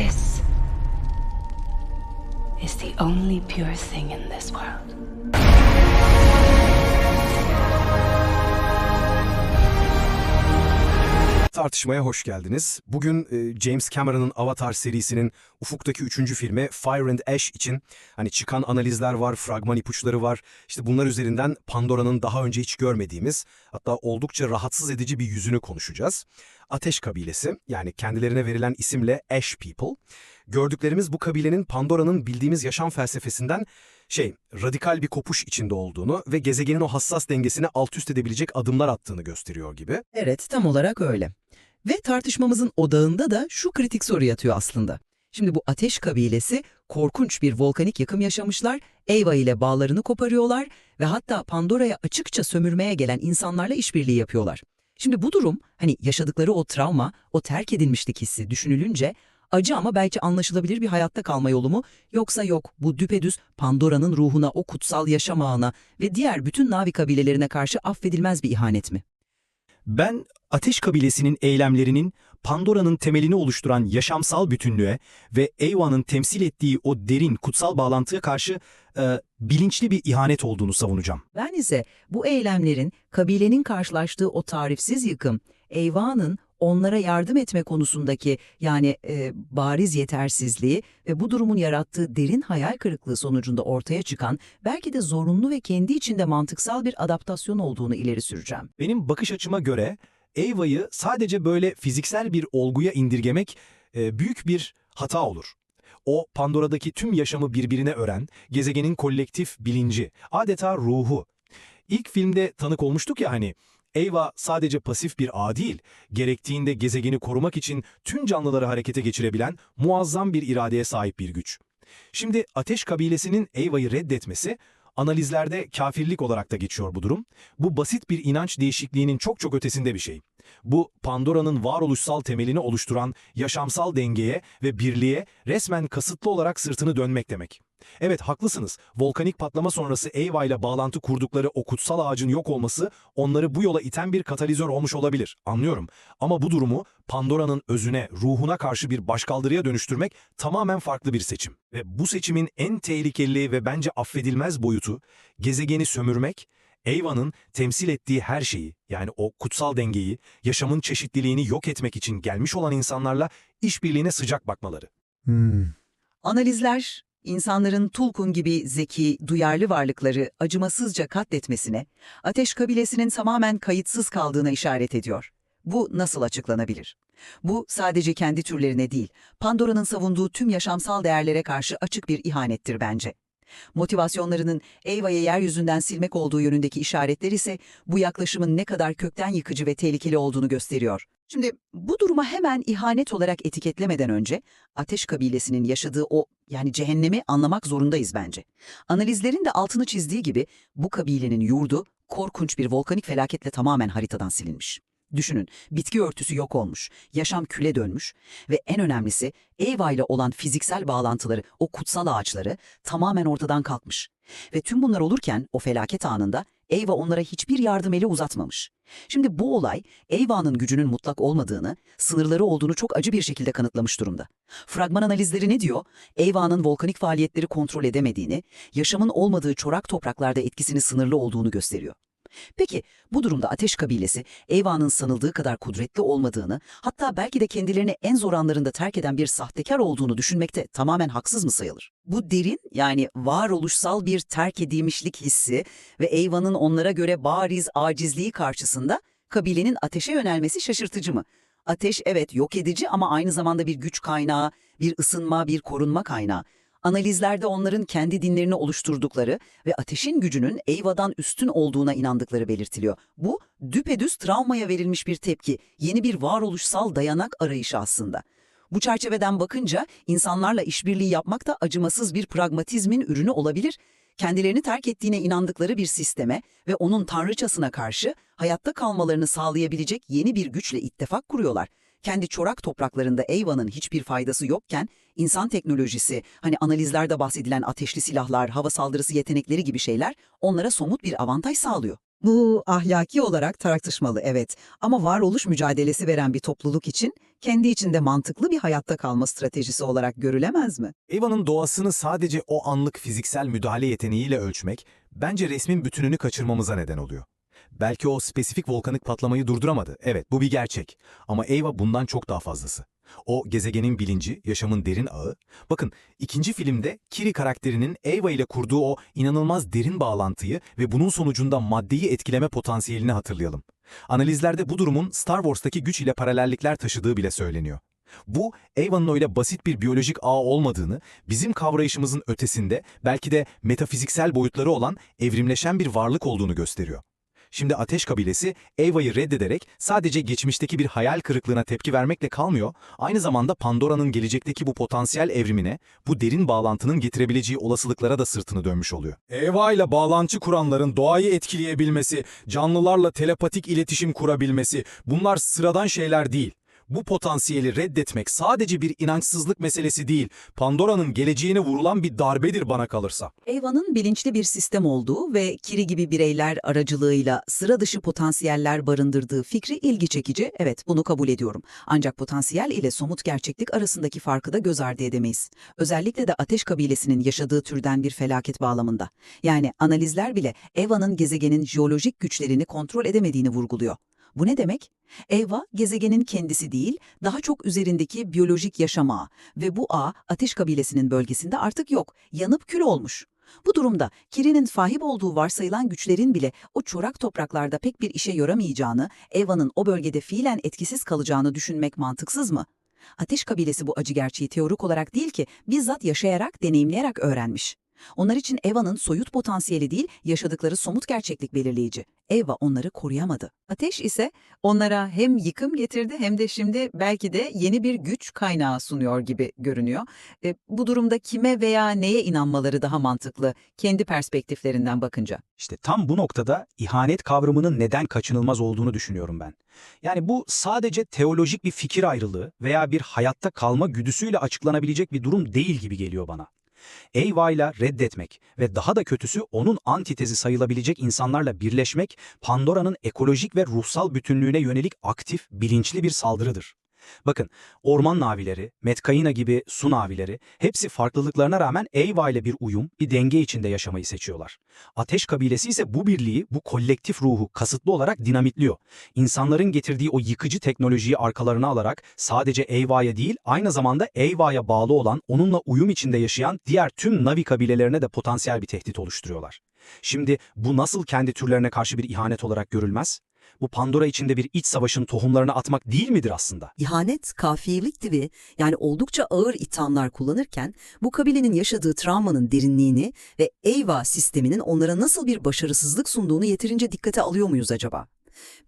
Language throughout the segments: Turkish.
This is the only pure thing in this world. Tartışmaya hoş geldiniz. Bugün e, James Cameron'ın Avatar serisinin ufuktaki üçüncü filmi Fire and Ash için hani çıkan analizler var, fragman ipuçları var. İşte bunlar üzerinden Pandora'nın daha önce hiç görmediğimiz hatta oldukça rahatsız edici bir yüzünü konuşacağız. Ateş kabilesi yani kendilerine verilen isimle Ash People. Gördüklerimiz bu kabilenin Pandora'nın bildiğimiz yaşam felsefesinden şey, radikal bir kopuş içinde olduğunu ve gezegenin o hassas dengesini alt üst edebilecek adımlar attığını gösteriyor gibi. Evet, tam olarak öyle. Ve tartışmamızın odağında da şu kritik soru yatıyor aslında. Şimdi bu ateş kabilesi korkunç bir volkanik yıkım yaşamışlar, Eva ile bağlarını koparıyorlar ve hatta Pandora'ya açıkça sömürmeye gelen insanlarla işbirliği yapıyorlar. Şimdi bu durum, hani yaşadıkları o travma, o terk edilmişlik hissi düşünülünce acı ama belki anlaşılabilir bir hayatta kalma yolu mu? Yoksa yok bu düpedüz Pandora'nın ruhuna, o kutsal yaşam ağına ve diğer bütün Navi kabilelerine karşı affedilmez bir ihanet mi? Ben Ateş kabilesinin eylemlerinin Pandora'nın temelini oluşturan yaşamsal bütünlüğe ve Eyva'nın temsil ettiği o derin kutsal bağlantıya karşı e, bilinçli bir ihanet olduğunu savunacağım. Ben ise bu eylemlerin kabilenin karşılaştığı o tarifsiz yıkım, Eyva'nın onlara yardım etme konusundaki yani e, bariz yetersizliği ve bu durumun yarattığı derin hayal kırıklığı sonucunda ortaya çıkan belki de zorunlu ve kendi içinde mantıksal bir adaptasyon olduğunu ileri süreceğim. Benim bakış açıma göre Eyva'yı sadece böyle fiziksel bir olguya indirgemek e, büyük bir hata olur. O Pandora'daki tüm yaşamı birbirine ören, gezegenin kolektif bilinci, adeta ruhu. İlk filmde tanık olmuştuk ya hani, Eyva sadece pasif bir ağ değil, gerektiğinde gezegeni korumak için tüm canlıları harekete geçirebilen muazzam bir iradeye sahip bir güç. Şimdi Ateş kabilesinin Eyva'yı reddetmesi, analizlerde kafirlik olarak da geçiyor bu durum. Bu basit bir inanç değişikliğinin çok çok ötesinde bir şey. Bu Pandora'nın varoluşsal temelini oluşturan yaşamsal dengeye ve birliğe resmen kasıtlı olarak sırtını dönmek demek. Evet haklısınız. Volkanik patlama sonrası Eyva ile bağlantı kurdukları o kutsal ağacın yok olması onları bu yola iten bir katalizör olmuş olabilir. Anlıyorum. Ama bu durumu Pandora'nın özüne, ruhuna karşı bir başkaldırıya dönüştürmek tamamen farklı bir seçim. Ve bu seçimin en tehlikeli ve bence affedilmez boyutu gezegeni sömürmek, Eyva'nın temsil ettiği her şeyi yani o kutsal dengeyi, yaşamın çeşitliliğini yok etmek için gelmiş olan insanlarla işbirliğine sıcak bakmaları. Analizler, insanların Tulkun gibi zeki, duyarlı varlıkları acımasızca katletmesine, ateş kabilesinin tamamen kayıtsız kaldığına işaret ediyor. Bu nasıl açıklanabilir? Bu sadece kendi türlerine değil, Pandora'nın savunduğu tüm yaşamsal değerlere karşı açık bir ihanettir bence. Motivasyonlarının Eyva'yı yeryüzünden silmek olduğu yönündeki işaretler ise bu yaklaşımın ne kadar kökten yıkıcı ve tehlikeli olduğunu gösteriyor. Şimdi bu duruma hemen ihanet olarak etiketlemeden önce Ateş kabilesinin yaşadığı o yani cehennemi anlamak zorundayız bence. Analizlerin de altını çizdiği gibi bu kabilenin yurdu korkunç bir volkanik felaketle tamamen haritadan silinmiş. Düşünün, bitki örtüsü yok olmuş, yaşam küle dönmüş ve en önemlisi Eva ile olan fiziksel bağlantıları, o kutsal ağaçları tamamen ortadan kalkmış. Ve tüm bunlar olurken o felaket anında Eva onlara hiçbir yardım eli uzatmamış. Şimdi bu olay Eva'nın gücünün mutlak olmadığını, sınırları olduğunu çok acı bir şekilde kanıtlamış durumda. Fragman analizleri ne diyor? Eva'nın volkanik faaliyetleri kontrol edemediğini, yaşamın olmadığı çorak topraklarda etkisini sınırlı olduğunu gösteriyor. Peki bu durumda Ateş kabilesi Eva'nın sanıldığı kadar kudretli olmadığını, hatta belki de kendilerini en zor anlarında terk eden bir sahtekar olduğunu düşünmekte tamamen haksız mı sayılır? Bu derin yani varoluşsal bir terk edilmişlik hissi ve Eva'nın onlara göre bariz acizliği karşısında kabilenin ateşe yönelmesi şaşırtıcı mı? Ateş evet yok edici ama aynı zamanda bir güç kaynağı, bir ısınma, bir korunma kaynağı. Analizlerde onların kendi dinlerini oluşturdukları ve ateşin gücünün Eyva'dan üstün olduğuna inandıkları belirtiliyor. Bu düpedüz travmaya verilmiş bir tepki, yeni bir varoluşsal dayanak arayışı aslında. Bu çerçeveden bakınca insanlarla işbirliği yapmak da acımasız bir pragmatizmin ürünü olabilir. Kendilerini terk ettiğine inandıkları bir sisteme ve onun tanrıçasına karşı hayatta kalmalarını sağlayabilecek yeni bir güçle ittifak kuruyorlar kendi çorak topraklarında Eyva'nın hiçbir faydası yokken insan teknolojisi, hani analizlerde bahsedilen ateşli silahlar, hava saldırısı yetenekleri gibi şeyler onlara somut bir avantaj sağlıyor. Bu ahlaki olarak tartışmalı evet ama varoluş mücadelesi veren bir topluluk için kendi içinde mantıklı bir hayatta kalma stratejisi olarak görülemez mi? Eva'nın doğasını sadece o anlık fiziksel müdahale yeteneğiyle ölçmek, bence resmin bütününü kaçırmamıza neden oluyor. Belki o spesifik volkanik patlamayı durduramadı, evet bu bir gerçek. Ama Eva bundan çok daha fazlası. O gezegenin bilinci, yaşamın derin ağı. Bakın ikinci filmde Kiri karakterinin Eva ile kurduğu o inanılmaz derin bağlantıyı ve bunun sonucunda maddeyi etkileme potansiyelini hatırlayalım. Analizlerde bu durumun Star Wars'taki güç ile paralellikler taşıdığı bile söyleniyor. Bu, Eva'nın öyle basit bir biyolojik ağ olmadığını, bizim kavrayışımızın ötesinde belki de metafiziksel boyutları olan evrimleşen bir varlık olduğunu gösteriyor. Şimdi Ateş kabilesi Eva'yı reddederek sadece geçmişteki bir hayal kırıklığına tepki vermekle kalmıyor, aynı zamanda Pandora'nın gelecekteki bu potansiyel evrimine, bu derin bağlantının getirebileceği olasılıklara da sırtını dönmüş oluyor. Eva ile bağlantı kuranların doğayı etkileyebilmesi, canlılarla telepatik iletişim kurabilmesi bunlar sıradan şeyler değil. Bu potansiyeli reddetmek sadece bir inançsızlık meselesi değil, Pandora'nın geleceğine vurulan bir darbedir bana kalırsa. Eva'nın bilinçli bir sistem olduğu ve Kiri gibi bireyler aracılığıyla sıra dışı potansiyeller barındırdığı fikri ilgi çekici, evet bunu kabul ediyorum. Ancak potansiyel ile somut gerçeklik arasındaki farkı da göz ardı edemeyiz. Özellikle de Ateş kabilesinin yaşadığı türden bir felaket bağlamında. Yani analizler bile Eva'nın gezegenin jeolojik güçlerini kontrol edemediğini vurguluyor. Bu ne demek? Eva, gezegenin kendisi değil, daha çok üzerindeki biyolojik yaşam ağı ve bu ağ Ateş kabilesinin bölgesinde artık yok, yanıp kül olmuş. Bu durumda Kiri'nin sahip olduğu varsayılan güçlerin bile o çorak topraklarda pek bir işe yaramayacağını, Eva'nın o bölgede fiilen etkisiz kalacağını düşünmek mantıksız mı? Ateş kabilesi bu acı gerçeği teorik olarak değil ki bizzat yaşayarak, deneyimleyerek öğrenmiş. Onlar için Eva'nın soyut potansiyeli değil, yaşadıkları somut gerçeklik belirleyici. Eva onları koruyamadı. Ateş ise onlara hem yıkım getirdi hem de şimdi belki de yeni bir güç kaynağı sunuyor gibi görünüyor. E, bu durumda kime veya neye inanmaları daha mantıklı kendi perspektiflerinden bakınca? İşte tam bu noktada ihanet kavramının neden kaçınılmaz olduğunu düşünüyorum ben. Yani bu sadece teolojik bir fikir ayrılığı veya bir hayatta kalma güdüsüyle açıklanabilecek bir durum değil gibi geliyor bana. Eyva'yla reddetmek ve daha da kötüsü onun antitezi sayılabilecek insanlarla birleşmek Pandora'nın ekolojik ve ruhsal bütünlüğüne yönelik aktif, bilinçli bir saldırıdır. Bakın, orman navileri, Metkaina gibi su navileri hepsi farklılıklarına rağmen Eyva ile bir uyum, bir denge içinde yaşamayı seçiyorlar. Ateş kabilesi ise bu birliği, bu kolektif ruhu kasıtlı olarak dinamitliyor. İnsanların getirdiği o yıkıcı teknolojiyi arkalarına alarak sadece Eyva'ya değil, aynı zamanda Eyva'ya bağlı olan, onunla uyum içinde yaşayan diğer tüm Navi kabilelerine de potansiyel bir tehdit oluşturuyorlar. Şimdi bu nasıl kendi türlerine karşı bir ihanet olarak görülmez? Bu Pandora içinde bir iç savaşın tohumlarını atmak değil midir aslında? İhanet, kafiyelik gibi yani oldukça ağır ithamlar kullanırken bu kabilenin yaşadığı travmanın derinliğini ve Eyva sisteminin onlara nasıl bir başarısızlık sunduğunu yeterince dikkate alıyor muyuz acaba?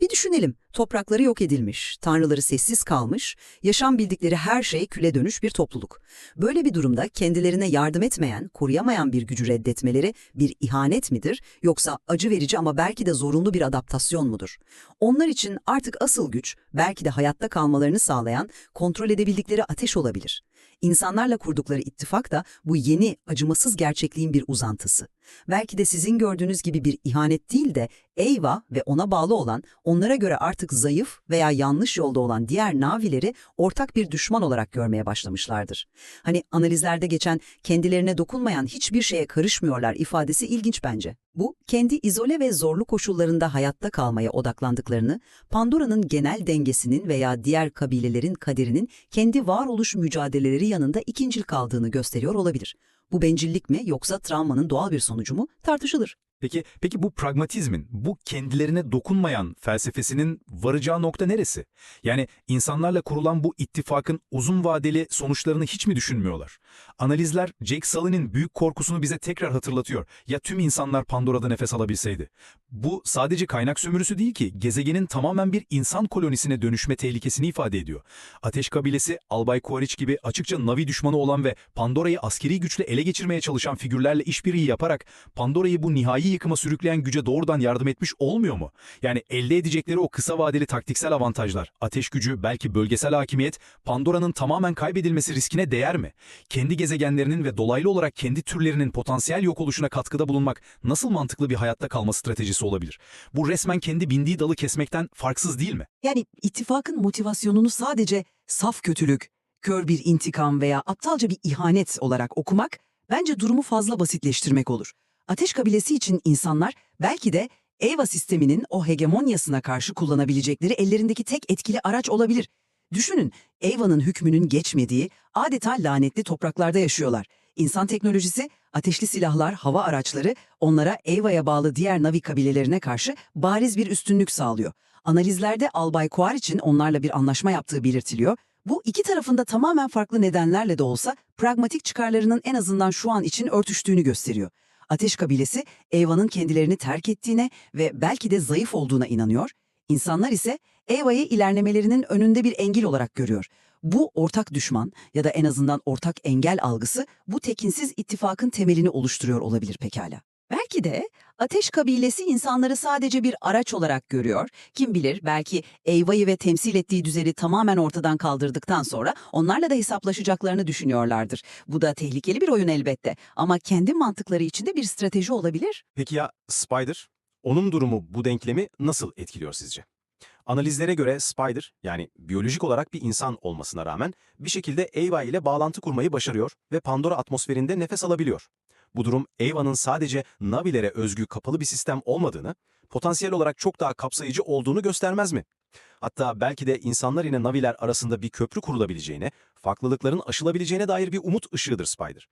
Bir düşünelim. Toprakları yok edilmiş, tanrıları sessiz kalmış, yaşam bildikleri her şey küle dönüş bir topluluk. Böyle bir durumda kendilerine yardım etmeyen, koruyamayan bir gücü reddetmeleri bir ihanet midir yoksa acı verici ama belki de zorunlu bir adaptasyon mudur? Onlar için artık asıl güç belki de hayatta kalmalarını sağlayan kontrol edebildikleri ateş olabilir. İnsanlarla kurdukları ittifak da bu yeni, acımasız gerçekliğin bir uzantısı. Belki de sizin gördüğünüz gibi bir ihanet değil de Eyva ve ona bağlı olan, onlara göre artık zayıf veya yanlış yolda olan diğer navileri ortak bir düşman olarak görmeye başlamışlardır. Hani analizlerde geçen kendilerine dokunmayan hiçbir şeye karışmıyorlar ifadesi ilginç bence. Bu, kendi izole ve zorlu koşullarında hayatta kalmaya odaklandıklarını, Pandora'nın genel dengesinin veya diğer kabilelerin kaderinin kendi varoluş mücadeleleri yanında ikincil kaldığını gösteriyor olabilir. Bu bencillik mi yoksa travmanın doğal bir sonucu mu tartışılır. Peki, peki bu pragmatizmin, bu kendilerine dokunmayan felsefesinin varacağı nokta neresi? Yani insanlarla kurulan bu ittifakın uzun vadeli sonuçlarını hiç mi düşünmüyorlar? Analizler Jake Sully'nin büyük korkusunu bize tekrar hatırlatıyor. Ya tüm insanlar Pandora'da nefes alabilseydi? Bu sadece kaynak sömürüsü değil ki, gezegenin tamamen bir insan kolonisine dönüşme tehlikesini ifade ediyor. Ateş kabilesi, Albay Quaritch gibi açıkça Navi düşmanı olan ve Pandora'yı askeri güçle ele geçirmeye çalışan figürlerle işbirliği yaparak Pandora'yı bu nihai yıkıma sürükleyen güce doğrudan yardım etmiş olmuyor mu? Yani elde edecekleri o kısa vadeli taktiksel avantajlar, ateş gücü, belki bölgesel hakimiyet, Pandora'nın tamamen kaybedilmesi riskine değer mi? Kendi gezegenlerinin ve dolaylı olarak kendi türlerinin potansiyel yok oluşuna katkıda bulunmak nasıl mantıklı bir hayatta kalma stratejisi olabilir? Bu resmen kendi bindiği dalı kesmekten farksız değil mi? Yani ittifakın motivasyonunu sadece saf kötülük, kör bir intikam veya aptalca bir ihanet olarak okumak bence durumu fazla basitleştirmek olur. Ateş kabilesi için insanlar belki de Eva sisteminin o hegemonyasına karşı kullanabilecekleri ellerindeki tek etkili araç olabilir. Düşünün, Eva'nın hükmünün geçmediği, adeta lanetli topraklarda yaşıyorlar. İnsan teknolojisi, ateşli silahlar, hava araçları onlara Eva'ya bağlı diğer Navi kabilelerine karşı bariz bir üstünlük sağlıyor. Analizlerde Albay Kuar için onlarla bir anlaşma yaptığı belirtiliyor. Bu iki tarafında tamamen farklı nedenlerle de olsa pragmatik çıkarlarının en azından şu an için örtüştüğünü gösteriyor. Ateş kabilesi Eva'nın kendilerini terk ettiğine ve belki de zayıf olduğuna inanıyor. İnsanlar ise Eva'yı ilerlemelerinin önünde bir engel olarak görüyor. Bu ortak düşman ya da en azından ortak engel algısı bu tekinsiz ittifakın temelini oluşturuyor olabilir pekala. Belki de Ateş kabilesi insanları sadece bir araç olarak görüyor. Kim bilir belki Eyva'yı ve temsil ettiği düzeni tamamen ortadan kaldırdıktan sonra onlarla da hesaplaşacaklarını düşünüyorlardır. Bu da tehlikeli bir oyun elbette ama kendi mantıkları içinde bir strateji olabilir. Peki ya Spider? Onun durumu bu denklemi nasıl etkiliyor sizce? Analizlere göre Spider, yani biyolojik olarak bir insan olmasına rağmen bir şekilde Eva ile bağlantı kurmayı başarıyor ve Pandora atmosferinde nefes alabiliyor. Bu durum Eva'nın sadece Navilere özgü kapalı bir sistem olmadığını, potansiyel olarak çok daha kapsayıcı olduğunu göstermez mi? Hatta belki de insanlar ile Naviler arasında bir köprü kurulabileceğine, farklılıkların aşılabileceğine dair bir umut ışığıdır Spider.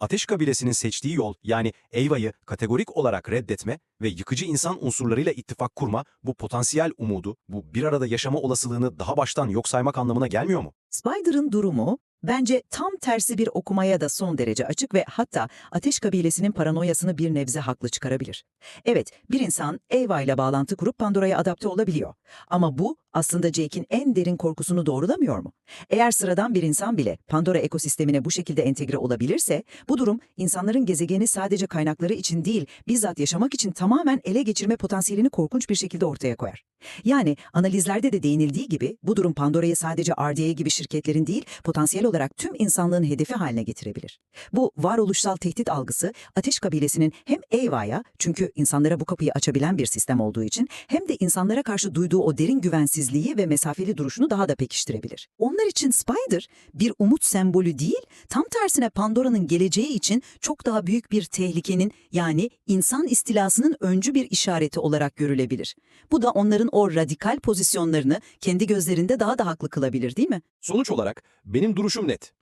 Ateş kabilesinin seçtiği yol yani Eyva'yı kategorik olarak reddetme ve yıkıcı insan unsurlarıyla ittifak kurma bu potansiyel umudu, bu bir arada yaşama olasılığını daha baştan yok saymak anlamına gelmiyor mu? Spider'ın durumu bence tam tersi bir okumaya da son derece açık ve hatta Ateş kabilesinin paranoyasını bir nebze haklı çıkarabilir. Evet, bir insan Eva ile bağlantı kurup Pandora'ya adapte olabiliyor. Ama bu aslında Jake'in en derin korkusunu doğrulamıyor mu? Eğer sıradan bir insan bile Pandora ekosistemine bu şekilde entegre olabilirse, bu durum insanların gezegeni sadece kaynakları için değil, bizzat yaşamak için tamamen ele geçirme potansiyelini korkunç bir şekilde ortaya koyar. Yani analizlerde de değinildiği gibi bu durum Pandora'yı sadece RDA gibi şirketlerin değil, potansiyel olarak tüm insanlığın hedefi haline getirebilir. Bu varoluşsal tehdit algısı Ateş kabilesinin hem Eva'ya çünkü insanlara bu kapıyı açabilen bir sistem olduğu için hem de insanlara karşı duyduğu o derin güvensizliği ve mesafeli duruşunu daha da pekiştirebilir. Onlar için Spider bir umut sembolü değil, tam tersine Pandora'nın geleceği için çok daha büyük bir tehlikenin yani insan istilasının öncü bir işareti olarak görülebilir. Bu da onların o radikal pozisyonlarını kendi gözlerinde daha da haklı kılabilir değil mi? Sonuç olarak benim duruşum net.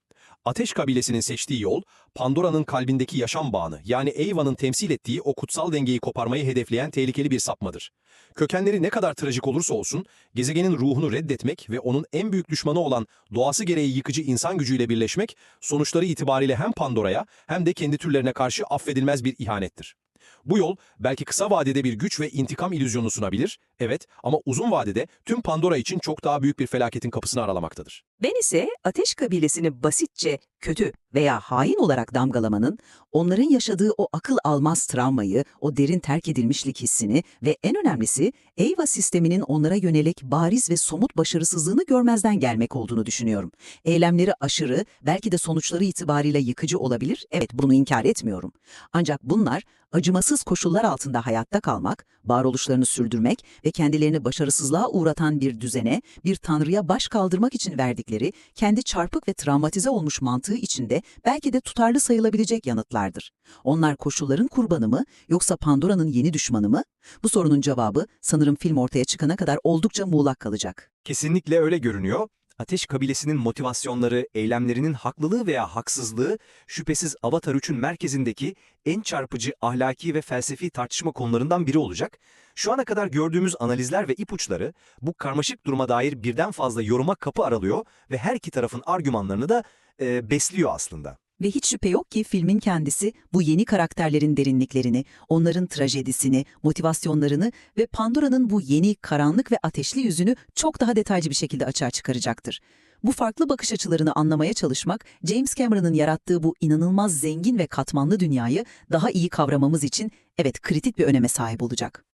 Ateş kabilesinin seçtiği yol, Pandora'nın kalbindeki yaşam bağını yani Eva'nın temsil ettiği o kutsal dengeyi koparmayı hedefleyen tehlikeli bir sapmadır. Kökenleri ne kadar trajik olursa olsun, gezegenin ruhunu reddetmek ve onun en büyük düşmanı olan doğası gereği yıkıcı insan gücüyle birleşmek, sonuçları itibariyle hem Pandora'ya hem de kendi türlerine karşı affedilmez bir ihanettir. Bu yol belki kısa vadede bir güç ve intikam ilüzyonu sunabilir, evet ama uzun vadede tüm Pandora için çok daha büyük bir felaketin kapısını aralamaktadır. Ben ise Ateş kabilesini basitçe kötü veya hain olarak damgalamanın, onların yaşadığı o akıl almaz travmayı, o derin terk edilmişlik hissini ve en önemlisi Eva sisteminin onlara yönelik bariz ve somut başarısızlığını görmezden gelmek olduğunu düşünüyorum. Eylemleri aşırı, belki de sonuçları itibariyle yıkıcı olabilir, evet bunu inkar etmiyorum. Ancak bunlar acımasız koşullar altında hayatta kalmak, varoluşlarını sürdürmek ve kendilerini başarısızlığa uğratan bir düzene, bir tanrıya baş kaldırmak için verdikleri kendi çarpık ve travmatize olmuş mantığı içinde belki de tutarlı sayılabilecek yanıtlardır. Onlar koşulların kurbanı mı yoksa Pandora'nın yeni düşmanı mı? Bu sorunun cevabı sanırım film ortaya çıkana kadar oldukça muğlak kalacak. Kesinlikle öyle görünüyor. Ateş kabilesinin motivasyonları, eylemlerinin haklılığı veya haksızlığı şüphesiz Avatar 3'ün merkezindeki en çarpıcı ahlaki ve felsefi tartışma konularından biri olacak. Şu ana kadar gördüğümüz analizler ve ipuçları bu karmaşık duruma dair birden fazla yoruma kapı aralıyor ve her iki tarafın argümanlarını da e, besliyor aslında. Ve hiç şüphe yok ki filmin kendisi bu yeni karakterlerin derinliklerini, onların trajedisini, motivasyonlarını ve Pandora'nın bu yeni karanlık ve ateşli yüzünü çok daha detaycı bir şekilde açığa çıkaracaktır. Bu farklı bakış açılarını anlamaya çalışmak, James Cameron'ın yarattığı bu inanılmaz zengin ve katmanlı dünyayı daha iyi kavramamız için evet kritik bir öneme sahip olacak.